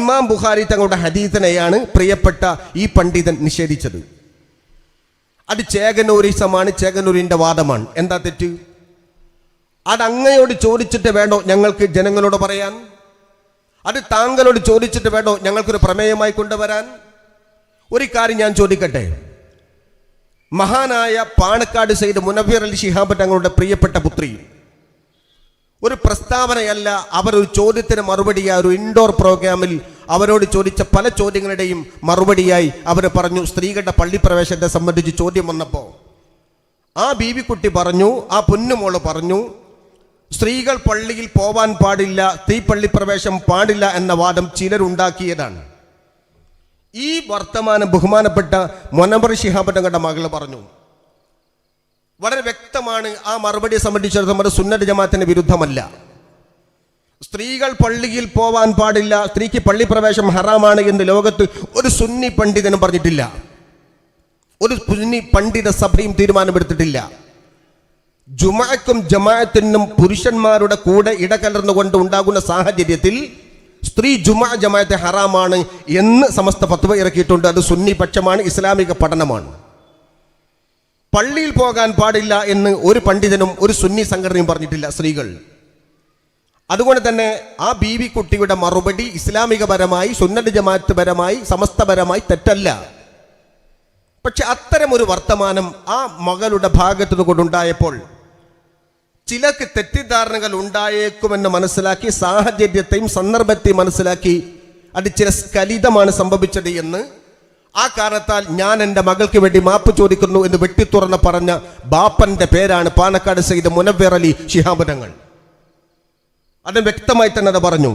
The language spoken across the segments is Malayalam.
ഇമാം ബുഖാരി തങ്ങളുടെ ഹദീസിനെയാണ് പ്രിയപ്പെട്ട ഈ പണ്ഡിതൻ നിഷേധിച്ചത്. അത് ചേകനൂരിസമാണ് ചേകനൂരിന്റെ വാദമാണ്. എന്താ തെറ്റ്? അത് അങ്ങയോട് ചോദിച്ചിട്ട് വേണോ ഞങ്ങൾക്ക് ജനങ്ങളോട് പറയാൻ? അത് താങ്കളോട് ചോദിച്ചിട്ട് വേണോ ഞങ്ങൾക്കൊരു പ്രമേയമായി കൊണ്ടുവരാൻ? ഒരു കാര്യം ഞാൻ ചോദിക്കട്ടെ. മഹാനായ പാണക്കാട് സെയ്ദ് മുനവീർ അലി ശിഹാബ് തങ്ങളുടെ പ്രിയപ്പെട്ട പുത്രി ഒരു പ്രസ്താവനയല്ല അവരൊരു ചോദ്യത്തിന് മറുപടിയായി ഒരു ഇൻഡോർ പ്രോഗ്രാമിൽ അവരോട് ചോദിച്ച പല ചോദ്യങ്ങളുടെയും മറുപടിയായി അവർ പറഞ്ഞു സ്ത്രീകളുടെ പള്ളിപ്രവേശത്തെ സംബന്ധിച്ച് ചോദ്യം വന്നപ്പോൾ ആ ബീവിക്കുട്ടി പറഞ്ഞു ആ പൊന്നുമോൾ പറഞ്ഞു സ്ത്രീകൾ പള്ളിയിൽ പോവാൻ പാടില്ല സ്ത്രീ പള്ളിപ്രവേശം പാടില്ല എന്ന വാദം ചിലരുണ്ടാക്കിയതാണ്. ഈ വർത്തമാനം ബഹുമാനപ്പെട്ട മൊനമർ ശിഹാബ് തങ്ങളുടെ മകൾ പറഞ്ഞു. വളരെ വ്യക്തമാണ് ആ മറുപടിയെ സംബന്ധിച്ചിടത്തോളം നമ്മുടെ സുന്നത്ത് ജമാഅത്തിന് വിരുദ്ധമല്ല. സ്ത്രീകൾ പള്ളിയിൽ പോവാൻ പാടില്ല സ്ത്രീക്ക് പള്ളി പ്രവേശം ഹറാമാണ് എന്ന് ലോകത്ത് ഒരു സുന്നി പണ്ഡിതനും പറഞ്ഞിട്ടില്ല. ഒരു സുന്നി പണ്ഡിത സഭയും തീരുമാനമെടുത്തിട്ടില്ല. ജുമാക്കും ജമാഅത്തിനും പുരുഷന്മാരുടെ കൂടെ ഇടകലർന്നുകൊണ്ട് ഉണ്ടാകുന്ന സാഹചര്യത്തിൽ സ്ത്രീ ജുമാ ജമാഅത്തെ ഹറാമാണ് എന്ന് സമസ്ത പത്വ ഇറക്കിയിട്ടുണ്ട്. അത് സുന്നി പക്ഷമാണ് ഇസ്ലാമിക പഠനമാണ്. പള്ളിയിൽ പോകാൻ പാടില്ല എന്ന് ഒരു പണ്ഡിതനും ഒരു സുന്നി സംഘടനയും പറഞ്ഞിട്ടില്ല സ്ത്രീകൾ. അതുകൊണ്ട് തന്നെ ആ ബീവി കുട്ടിയുടെ മറുപടി ഇസ്ലാമികപരമായി സുന്നത ജമാഅത്ത് പരമായി സമസ്തപരമായി തെറ്റല്ല. പക്ഷെ അത്തരം ഒരു വർത്തമാനം ആ മകളുടെ ഭാഗത്തു കൊണ്ടുണ്ടായപ്പോൾ ചിലർക്ക് തെറ്റിദ്ധാരണകൾ ഉണ്ടായേക്കുമെന്ന് മനസ്സിലാക്കി സാഹചര്യത്തെയും സന്ദർഭത്തെയും മനസ്സിലാക്കി അത് ചില സ്കലിതമാണ് സംഭവിച്ചത് എന്ന് ആ കാരണത്താൽ ഞാൻ എന്റെ മകൾക്ക് വേണ്ടി മാപ്പ് ചോദിക്കുന്നു എന്ന് വെട്ടിത്തുറന്ന് പറഞ്ഞ ബാപ്പന്റെ പേരാണ് പാണക്കാട് സെയ്ത് മുനവ്വർ അലി ശിഹാബനങ്ങൾ അത് വ്യക്തമായി തന്നെ അത് പറഞ്ഞു.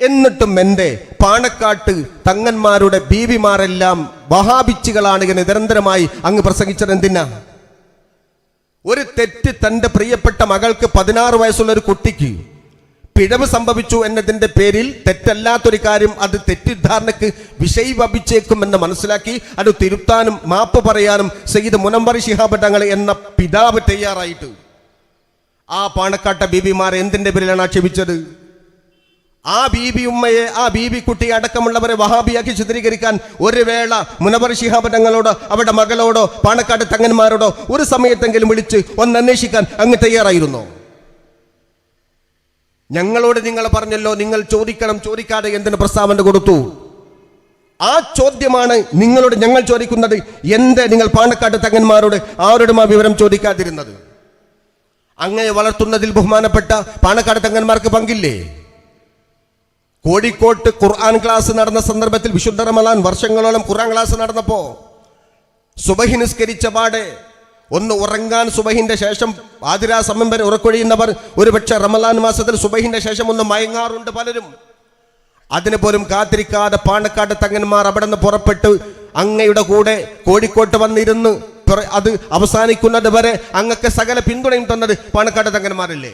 എന്നിട്ടും എന്റെ പാണക്കാട്ട് തങ്ങന്മാരുടെ ബീവിമാരെല്ലാം വഹാബിച്ചുകളാണ് ഇങ്ങനെ നിരന്തരമായി അങ്ങ് പ്രസംഗിച്ചത് എന്തിനാ? ഒരു തെറ്റ് തന്റെ പ്രിയപ്പെട്ട മകൾക്ക് പതിനാറ് വയസ്സുള്ള ഒരു കുട്ടിക്ക് പിഴവ് സംഭവിച്ചു എന്നതിന്റെ പേരിൽ തെറ്റല്ലാത്തൊരു കാര്യം അത് തെറ്റിദ്ധാരണക്ക് വിഷയവപിച്ചേക്കുമെന്ന് മനസ്സിലാക്കി അത് തിരുത്താനും മാപ്പ് പറയാനും സയ്യിദ് മുനമ്പറി ശിഹാബ് എന്ന പിതാവ് തയ്യാറായിട്ട്. ആ പാണക്കാട്ട ബീബിമാരെ എന്തിന്റെ പേരിലാണ് ആക്ഷേപിച്ചത്? ആ ബീബി ഉമ്മയെ ആ ബീബി കുട്ടിയെ അടക്കമുള്ളവരെ വഹാബിയാക്കി ചിത്രീകരിക്കാൻ ഒരു വേള മുനവർ ശിഹാബ് അവരുടെ മകളോടോ പാണക്കാട് തങ്ങന്മാരോടോ ഒരു സമയത്തെങ്കിലും വിളിച്ച് ഒന്ന് അന്വേഷിക്കാൻ അങ്ങ് തയ്യാറായിരുന്നോ? ഞങ്ങളോട് നിങ്ങൾ പറഞ്ഞല്ലോ നിങ്ങൾ ചോദിക്കണം ചോദിക്കാതെ എന്തിന് പ്രസ്താവന കൊടുത്തു? ആ ചോദ്യമാണ് നിങ്ങളോട് ഞങ്ങൾ ചോദിക്കുന്നത്. എന്ത് നിങ്ങൾ പാണക്കാട് തങ്ങന്മാരോട് ആരോടും ആ വിവരം ചോദിക്കാതിരുന്നത്? അങ്ങനെ വളർത്തുന്നതിൽ ബഹുമാനപ്പെട്ട പാണക്കാട് തങ്ങന്മാർക്ക് പങ്കില്ലേ? കോഴിക്കോട്ട് ഖുർആൻ ക്ലാസ് നടന്ന സന്ദർഭത്തിൽ വിശുദ്ധ റമലാൻ വർഷങ്ങളോളം ഖുർആൻ ക്ലാസ് നടന്നപ്പോ സുബഹി നിസ്കരിച്ച പാടെ ഒന്ന് ഉറങ്ങാൻ സുബഹിന്റെ ശേഷം ആതിരാ സമയം വരെ ഉറക്കൊഴിയുന്നവർ ഒരുപക്ഷെ റമലാൻ മാസത്തിൽ സുബഹിന്റെ ശേഷം ഒന്ന് മയങ്ങാറുണ്ട് പലരും. അതിന് പോലും കാത്തിരിക്കാതെ പാണക്കാട് തങ്ങന്മാർ അവിടെ നിന്ന് പുറപ്പെട്ട് അങ്ങയുടെ കൂടെ കോഴിക്കോട്ട് വന്നിരുന്ന്. അത് അവസാനിക്കുന്നത് വരെ അങ്ങക്ക് സകല പിന്തുണയും തന്നത് പാണക്കാട് തങ്ങന്മാരല്ലേ?